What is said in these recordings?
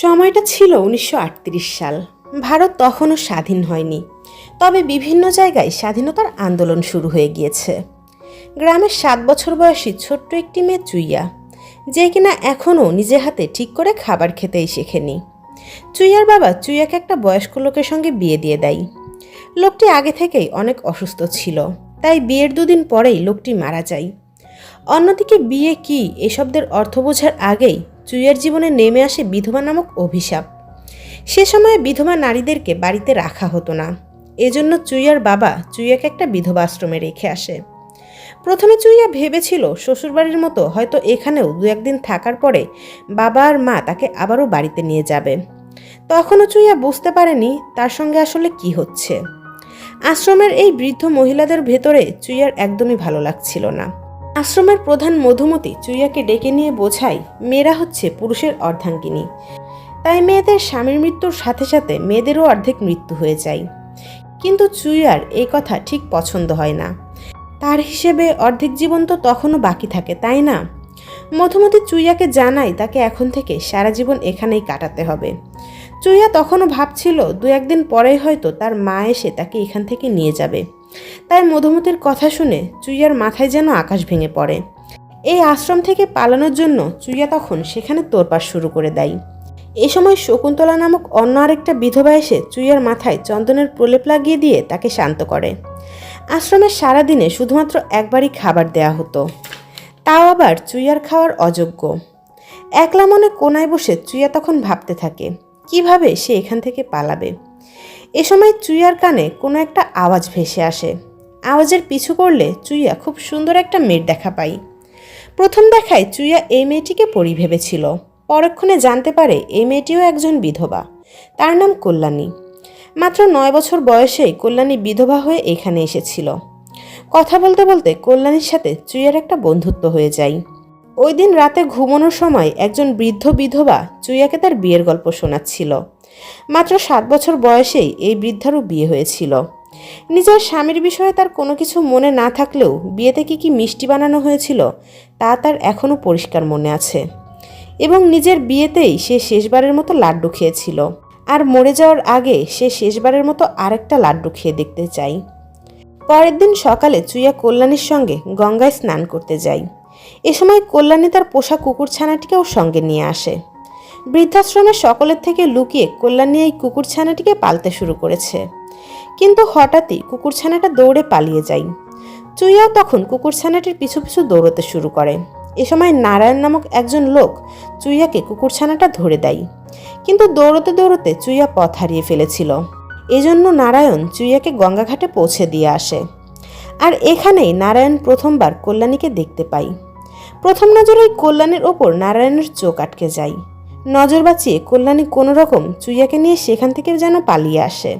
সময়টা ছিল উনিশশো আটত্রিশ সাল। ভারত তখনও স্বাধীন হয়নি। তবে বিভিন্ন জায়গায় স্বাধীনতার আন্দোলন শুরু হয়ে গিয়েছে। গ্রামের সাত বছর বয়সী ছোট্ট একটি মেয়ে চুইয়া, যে কিনা এখনও নিজে হাতে ঠিক করে খাবার খেতেই শেখেনি। চুইয়ার বাবা চুইয়াকে একটা বয়স্ক লোকের সঙ্গে বিয়ে দিয়ে দেয়। লোকটি আগে থেকেই অনেক অসুস্থ ছিল, তাই বিয়ের দুদিন পরেই লোকটি মারা যায়। অন্যদিকে বিয়ে কি এসবদের অর্থ বোঝার আগেই চুইয়ার জীবনে নেমে আসে বিধবা নামক অভিশাপ। সে সময়ে বিধবা নারীদেরকে বাড়িতে রাখা হতো না। এজন্য চুইয়ার বাবা চুইয়াকে একটা বিধবা আশ্রমে রেখে আসে। প্রথমে চুইয়া ভেবেছিল শ্বশুরবাড়ির মতো হয়তো এখানেও দু একদিন থাকার পরে বাবা আর মা তাকে আবারও বাড়িতে নিয়ে যাবে। তখনও চুইয়া বুঝতে পারেনি তার সঙ্গে আসলে কি হচ্ছে। আশ্রমের এই বৃদ্ধ মহিলাদের ভেতরে চুইয়ার একদমই ভালো লাগছিল না। আশ্রমের প্রধান মধুমতি চুইয়াকে ডেকে নিয়ে বোঝায়, মেয়েরা হচ্ছে পুরুষের অর্ধাঙ্গিনী। তাই মেয়েদের স্বামীর মৃত্যুর সাথে সাথে মেয়েদেরও অর্ধেক মৃত্যু হয়ে যায়। কিন্তু চুইয়ার এই কথা ঠিক পছন্দ হয় না। তার হিসেবে অর্ধেক জীবন তো তখনও বাকি থাকে, তাই না? মধুমতি চুইয়াকে জানায় তাকে এখন থেকে সারা জীবন এখানেই কাটাতে হবে। চুইয়া তখনও ভাবছিল, দু একদিন পরেই হয়তো তার মা এসে তাকে এখান থেকে নিয়ে যাবে। তাই মধুমতির কথা শুনে চুইয়ার মাথায় যেন আকাশ ভেঙে পড়ে। এই আশ্রম থেকে পালানোর জন্য চুইয়া তখন সেখানে তোরপাড় শুরু করে দেয়। এ সময় শকুন্তলা নামক অন্য আরেকটা বিধবা এসে চুইয়ার মাথায় চন্দনের প্রলেপ লাগিয়ে দিয়ে তাকে শান্ত করে। আশ্রমের সারাদিনে শুধুমাত্র একবারই খাবার দেয়া হতো। তাও আবার চুইয়ার খাওয়ার অযোগ্য। একলা মনে কোনায় বসে চুইয়া তখন ভাবতে থাকে কীভাবে সে এখান থেকে পালাবে? এ সময় চুইয়ার কানে কোনো একটা আওয়াজ ভেসে আসে। আওয়াজের পিছু করলে চুইয়া খুব সুন্দর একটা মেয়ের দেখা পাই। প্রথম দেখায় চুইয়া এই মেয়েটিকে পরি ভেবেছিল। পরক্ষণে জানতে পারে এই মেয়েটিও একজন বিধবা। তার নাম কল্যাণী। মাত্র নয় বছর বয়সেই কল্যাণী বিধবা হয়ে এখানে এসেছিল। কথা বলতে বলতে কল্যাণীর সাথে চুইয়ার একটা বন্ধুত্ব হয়ে যায়। ওই দিন রাতে ঘুমানোর সময় একজন বৃদ্ধ বিধবা চুইয়াকে তার বিয়ের গল্প শোনাচ্ছিল। মাত্র সাত বছর বয়সেই এই বৃদ্ধারও বিয়ে হয়েছিল। নিজের স্বামীর বিষয়ে তার কোনো কিছু মনে না থাকলেও বিয়েতে কি কি মিষ্টি বানানো হয়েছিল, তা তার এখনও পরিষ্কার মনে আছে। এবং নিজের বিয়েতেই সে শেষবারের মতো লাড্ডু খেয়েছিল। আর মরে যাওয়ার আগে সে শেষবারের মতো আরেকটা লাড্ডু খেয়ে দেখতে চাই। পরের দিন সকালে চুইয়া কল্যাণীর সঙ্গে গঙ্গায় স্নান করতে যাই। এ সময় কল্যাণী তার পোষা কুকুর ছানাটিকেও সঙ্গে নিয়ে আসে। বৃদ্ধাশ্রমের সকলের থেকে লুকিয়ে কল্যাণী এই কুকুর ছানাটিকে পালতে শুরু করেছে। কিন্তু হঠাৎই কুকুর ছানাটা দৌড়ে পালিয়ে যায়। চুইয়াও তখন কুকুর ছানাটির পিছু পিছু দৌড়তে শুরু করে। এ সময় নারায়ণ নামক একজন লোক চুইয়াকে কুকুর ছানাটা ধরে দেয়। কিন্তু দৌড়তে দৌড়তে চুইয়া পথ হারিয়ে ফেলেছিল। এজন্য নারায়ণ চুইয়াকে গঙ্গাঘাটে পৌঁছে দিয়ে আসে। আর এখানেই নারায়ণ প্রথমবার কল্যাণীকে দেখতে পাই প্রথম নজরেই কল্যাণের ওপর নারায়ণের চোখ আটকে যায়। নজর বাঁচিয়ে কল্যাণী কোনো রকম চুইয়াকে নিয়ে সেখান থেকে যেন পালিয়ে আসে।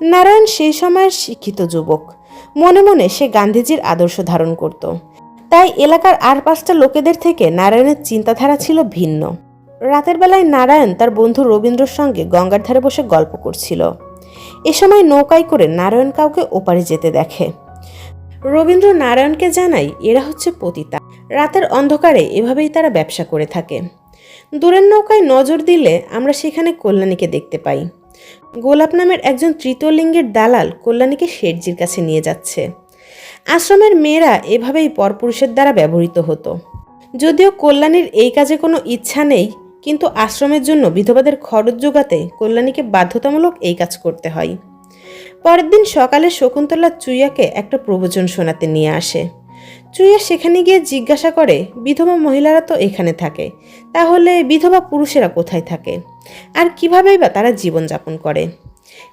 নারায়ণ সেই সময়ের শিক্ষিত যুবক। মনে মনে সে গান্ধীজির আদর্শ ধারণ করত। তাই এলাকার আর পাঁচটা লোকেদের থেকে নারায়ণের চিন্তাধারা ছিল ভিন্ন। রাতের বেলায় নারায়ণ তার বন্ধু রবীন্দ্রর সঙ্গে গঙ্গার ধারে বসে গল্প করছিল। এ সময় নৌকায় করে নারায়ণ কাউকে ওপারে যেতে দেখে। রবীন্দ্র নারায়ণকে জানাই এরা হচ্ছে পতিতা। রাতের অন্ধকারে এভাবেই তারা ব্যবসা করে থাকে। দূরের নৌকায় নজর দিলে আমরা সেখানে কল্যাণীকে দেখতে পাই। গোলাপ নামের একজন তৃতীয় লিঙ্গের দালাল কল্যাণীকে শেঠজির কাছে নিয়ে যাচ্ছে। আশ্রমের মেয়েরা এভাবেই পরপুরুষের দ্বারা ব্যবহৃত হতো। যদিও কল্যাণীর এই কাজে কোনো ইচ্ছা নেই, কিন্তু আশ্রমের জন্য বিধবাদের খরচ যোগাতে কল্যাণীকে বাধ্যতামূলক এই কাজ করতে হয়। পরের দিন সকালে শকুন্তলা চুইয়াকে একটা প্রবচন শোনাতে নিয়ে আসে। চুইয়া সেখানে গিয়ে জিজ্ঞাসা করে, বিধবা মহিলারা তো এখানে থাকে, তাহলে বিধবা পুরুষেরা কোথায় থাকে? আর কিভাবেই বা তারা জীবনযাপন করে?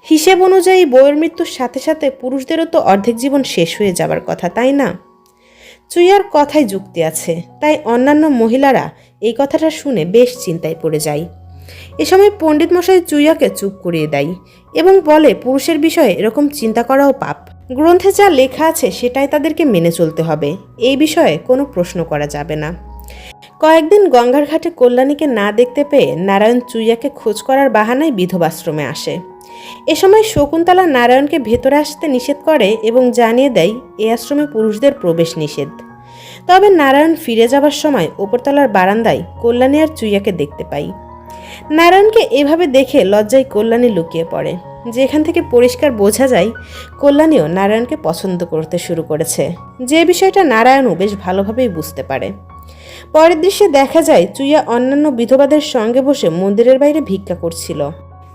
হিসেব অনুযায়ী বউয়ের মৃত্যুর সাথে সাথে পুরুষদেরও তো অর্ধেক জীবন শেষ হয়ে যাবার কথা, তাই না? চুইয়ার কথায় যুক্তি আছে, তাই অন্যান্য মহিলারা এই কথাটা শুনে বেশ চিন্তায় পড়ে যায়। এ সময় পণ্ডিত মশাই চুইয়াকে চুপ করিয়ে দেয় এবং বলে, পুরুষের বিষয়ে এরকম চিন্তা করাও পাপ। গ্রন্থে যা লেখা আছে সেটাই তাদেরকে মেনে চলতে হবে। এই বিষয়ে কোনো প্রশ্ন করা যাবে না। কয়েকদিন গঙ্গার ঘাটে কল্যাণীকে না দেখতে পেয়ে নারায়ণ চুইয়াকে খোঁজ করার বাহানায় বিধবাশ্রমে আসে। এ সময় শকুন্তলা নারায়ণকে ভেতরে আসতে নিষেধ করে এবং জানিয়ে দেয়, এ আশ্রমে পুরুষদের প্রবেশ নিষেধ। তবে নারায়ণ ফিরে যাবার সময় ওপরতলার বারান্দায় কল্যাণী আর চুইয়াকে দেখতে পাই নারায়ণকে এভাবে দেখে লজ্জায় কল্যাণী লুকিয়ে পড়ে। যেখান থেকে পরিষ্কার বোঝা যায়, কল্যাণীও নারায়ণকে পছন্দ করতে শুরু করেছে। যে বিষয়টা নারায়ণও বেশ ভালোভাবেই বুঝতে পারে। পরের দৃশ্যে দেখা যায়, চুইয়া অন্যান্য বিধবাদের সঙ্গে বসে মন্দিরের বাইরে ভিক্ষা করছিল।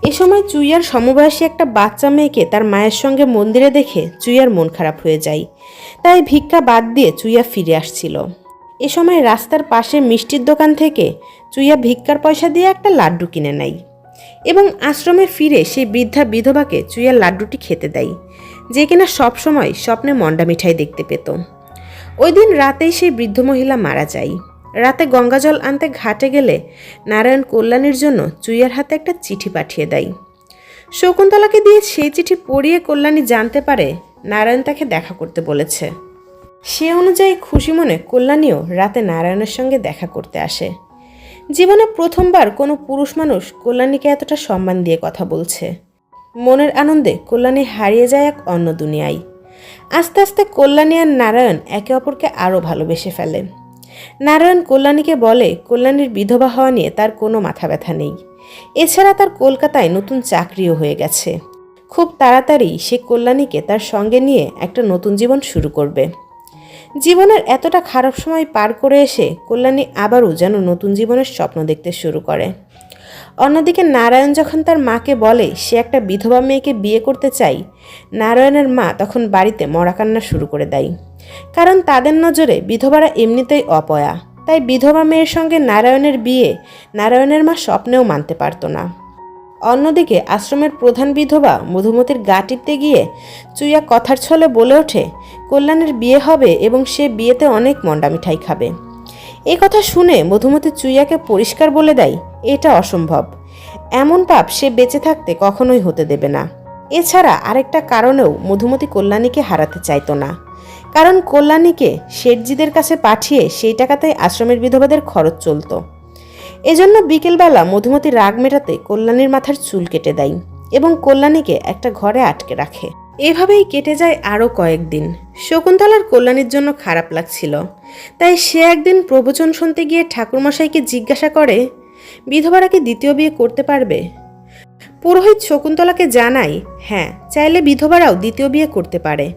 এ সময় চুইয়ার সমবয়সী একটা বাচ্চা মেয়েকে তার মায়ের সঙ্গে মন্দিরে দেখে চুইয়ার মন খারাপ হয়ে যায়। তাই ভিক্ষা বাদ দিয়ে চুইয়া ফিরে আসছিল। এ সময় রাস্তার পাশে মিষ্টির দোকান থেকে চুইয়া ভিক্ষার পয়সা দিয়ে একটা লাড্ডু কিনে নেয় এবং আশ্রমে ফিরে সেই বৃদ্ধা বিধবাকে চুইয়ার লাড্ডুটি খেতে দেয়, যে কিনা সবসময় স্বপ্নে মন্ডা মিঠাই দেখতে পেত। ওই দিন রাতেই সেই বৃদ্ধ মহিলা মারা যায়। রাতে গঙ্গাজল আনতে ঘাটে গেলে নারায়ণ কল্যাণীর জন্য চুইয়ার হাতে একটা চিঠি পাঠিয়ে দেয়। শকুন্তলাকে দিয়ে সেই চিঠি পড়িয়ে কল্যাণী জানতে পারে নারায়ণ তাকে দেখা করতে বলেছে। সে অনুযায়ী খুশি মনে কল্যাণীও রাতে নারায়ণের সঙ্গে দেখা করতে আসে। জীবনে প্রথমবার কোনো পুরুষ মানুষ কল্যাণীকে এতটা সম্মান দিয়ে কথা বলছে। মনের আনন্দে কল্যাণী হারিয়ে যায় এক অন্য দুনিয়ায়। আস্তে আস্তে কল্যাণী আর নারায়ণ একে অপরকে আরও ভালোবেসে ফেলে। নারায়ণ কল্যাণীকে বলে, কল্যাণীর বিধবা হওয়া নিয়ে তার কোনো মাথা ব্যথা নেই। এছাড়া তার কলকাতায় নতুন চাকরিও হয়ে গেছে। খুব তাড়াতাড়ি সে কল্যাণীকে তার সঙ্গে নিয়ে একটা নতুন জীবন শুরু করবে। জীবনের এতটা খারাপ সময় পার করে এসে কল্যাণী আবারও যেন নতুন জীবনের স্বপ্ন দেখতে শুরু করে। অন্যদিকে নারায়ণ যখন তার মাকে বলে, সে একটা বিধবা মেয়েকে বিয়ে করতে চাই, নারায়ণের মা তখন বাড়িতে মরাকান্না শুরু করে দেয়। কারণ তাদের নজরে বিধবারা এমনিতেই অপয়া। তাই বিধবা মেয়ের সঙ্গে নারায়ণের বিয়ে নারায়ণের মা স্বপ্নেও মানতে পারতো না। অন্যদিকে আশ্রমের প্রধান বিধবা মধুমতির গা টিপতে গিয়ে চুইয়া কথার ছলে বলে ওঠে, কল্যাণের বিয়ে হবে এবং সে বিয়েতে অনেক মন্ডা মিঠাই খাবে। এ কথা শুনে মধুমতি চুইয়াকে পরিষ্কার বলে দেয়, এটা অসম্ভব। এমন পাপ সে বেঁচে থাকতে কখনোই হতে দেবে না। এছাড়া আরেকটা কারণেও মধুমতি কল্যাণীকে হারাতে চাইতো না। কারণ কল্যাণীকে শেঠজিদের কাছে পাঠিয়ে সেই টাকাতে আশ্রমের বিধবাদের খরচ চলতো। এজন্য বিকেলবেলা মধুমতি রাগ মেটাতে কল্যাণীর মাথার চুল কেটে দেয় এবং কল্যাণীকে একটা ঘরে আটকে রাখে। এভাবেই কেটে যায় আরও কয়েকদিন। শকুন্তলার কল্যাণীর জন্য খারাপ লাগছিল। তাই সে একদিন প্রবচন শুনতে গিয়ে ঠাকুরমশাইকে জিজ্ঞাসা করে, বিধবারা কি দ্বিতীয় বিয়ে করতে পারবে? পুরোহিত শকুন্তলাকে জানায় হ্যাঁ চাইলে বিধবারাও দ্বিতীয় বিয়ে করতে পারে।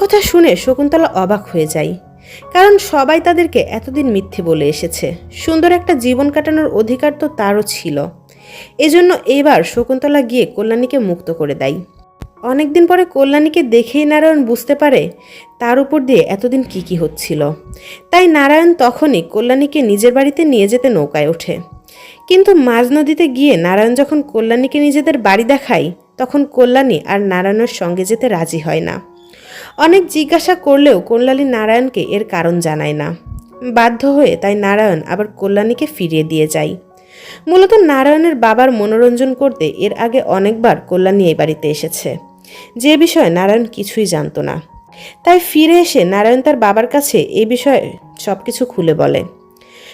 কথা শুনে শকুন্তলা অবাক হয়ে যায়। কারণ সবাই তাদেরকে এতদিন মিথ্যে বলে এসেছে। সুন্দর একটা জীবন কাটানোর অধিকার তো তারও ছিল। এজন্য এবার শকুন্তলা গিয়ে কল্যাণীকে মুক্ত করে দেয়। অনেকদিন পরে কল্যাণীকে দেখেই নারায়ণ বুঝতে পারে তার উপর দিয়ে এতদিন কি কি হচ্ছিল। তাই নারায়ণ তখনই কল্যাণীকে নিজের বাড়িতে নিয়ে যেতে নৌকায় ওঠে। কিন্তু মাঝ নদীতে গিয়ে নারায়ণ যখন কল্যাণীকে নিজেদের বাড়ি দেখায়, তখন কল্যাণী আর নারায়ণের সঙ্গে যেতে রাজি হয় না। অনেক জিজ্ঞাসা করলেও কল্যাণী নারায়ণকে এর কারণ জানায় না। বাধ্য হয়ে তাই নারায়ণ আবার কল্যাণীকে ফিরিয়ে দিয়ে যায়। মূলত নারায়ণের বাবার মনোরঞ্জন করতে এর আগে অনেকবার কল্যাণী এই বাড়িতে এসেছে। যে বিষয়ে নারায়ণ কিছুই জানতো না। তাই ফিরে এসে নারায়ণ তার বাবার কাছে এই বিষয়ে সব কিছু খুলে বলে।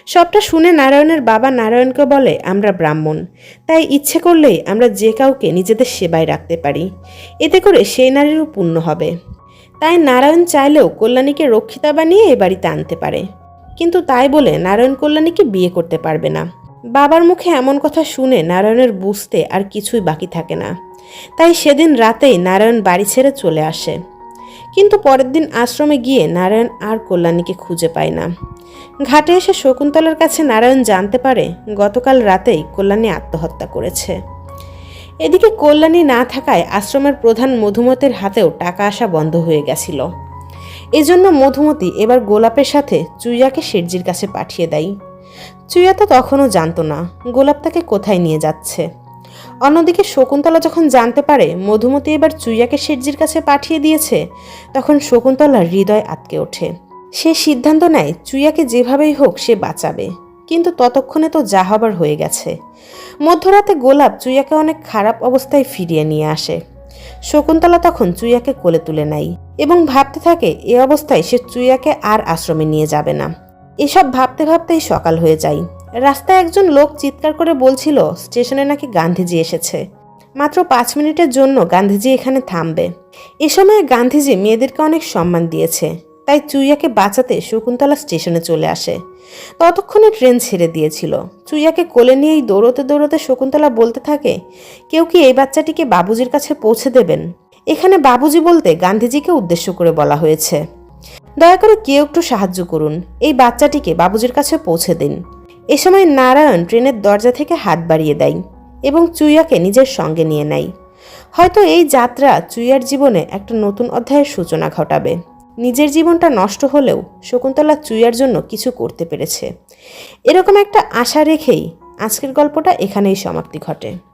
সবটা শুনে নারায়ণের বাবা নারায়ণকে বলে, আমরা ব্রাহ্মণ। তাই ইচ্ছে করলেই আমরা যে কাউকে নিজেদের সেবায় রাখতে পারি। এতে করে সেই নারীরও পুণ্য হবে। তাই নারায়ণ চাইলেও কল্যাণীকে রক্ষিতা বানিয়ে এ বাড়িতে আনতে পারে। কিন্তু তাই বলে নারায়ণ কল্যাণীকে বিয়ে করতে পারবে না। বাবার মুখে এমন কথা শুনে নারায়ণের বুঝতে আর কিছুই বাকি থাকে না। তাই সেদিন রাতেই নারায়ণ বাড়ি ছেড়ে চলে আসে। কিন্তু পরের দিন আশ্রমে গিয়ে নারায়ণ আর কল্যাণীকে খুঁজে পায় না। ঘাটে এসে শকুন্তলার কাছে নারায়ণ জানতে পারে, গতকাল রাতেই কল্যাণী আত্মহত্যা করেছে। এদিকে কল্যাণী না থাকায় আশ্রমের প্রধান মধুমতির হাতেও টাকা আসা বন্ধ হয়ে গেছিল। এজন্য মধুমতি এবার গোলাপের সাথে চুইয়াকে শেঠজির কাছে পাঠিয়ে দেয়। চুইয়া তো তখনও জানতো না গোলাপ তাকে কোথায় নিয়ে যাচ্ছে। অন্যদিকে শকুন্তলা যখন জানতে পারে মধুমতি এবার চুইয়াকে শেঠজির কাছে পাঠিয়ে দিয়েছে, তখন শকুন্তলার হৃদয় আটকে ওঠে। সে সিদ্ধান্ত নেয় চুইয়াকে যেভাবেই হোক সে বাঁচাবে। কিন্তু ততক্ষণে তো যা হবার হয়ে গেছে। মধ্যরাতে গোলাপ চুইয়াকে অনেক খারাপ অবস্থায় ফিরিয়ে নিয়ে আসে। শকুন্তলা তখন চুইয়াকে কোলে তুলে নেয় এবং ভাবতে থাকে এ অবস্থায় সে চুইয়াকে আর আশ্রমে নিয়ে যাবে না। এসব ভাবতে ভাবতেই সকাল হয়ে যায়। রাস্তায় একজন লোক চিৎকার করে বলছিল, স্টেশনে নাকি গান্ধীজি এসেছে। মাত্র পাঁচ মিনিটের জন্য গান্ধীজি এখানে থামবে। এ সময় গান্ধীজি মেয়েদেরকে অনেক সম্মান দিয়েছে। তাই চুইয়াকে বাঁচাতে শকুন্তলা স্টেশনে চলে আসে। ততক্ষণে ট্রেন ছেড়ে দিয়েছিল। চুইয়াকে কোলে নিয়েই দৌড়তে দৌড়তে শকুন্তলা বলতে থাকে, কেউ কি এই বাচ্চাটিকে বাবুজির কাছে পৌঁছে দেবেন? এখানে বাবুজি বলতে গান্ধীজিকে উদ্দেশ্য করে বলা হয়েছে। দয়া করে কেউ একটু সাহায্য করুন, এই বাচ্চাটিকে বাবুজির কাছে পৌঁছে দিন। এ সময় নারায়ণ ট্রেনের দরজা থেকে হাত বাড়িয়ে দেয় এবং চুইয়াকে নিজের সঙ্গে নিয়ে নেয়। হয়তো এই যাত্রা চুইয়ার জীবনে একটা নতুন অধ্যায়ের সূচনা ঘটাবে। নিজের জীবনটা নষ্ট হলেও শকুন্তলা চুইয়ার জন্য কিছু করতে পেরেছে। এরকম একটা আশা রেখেই আজকের গল্পটা এখানেই সমাপ্তি ঘটে।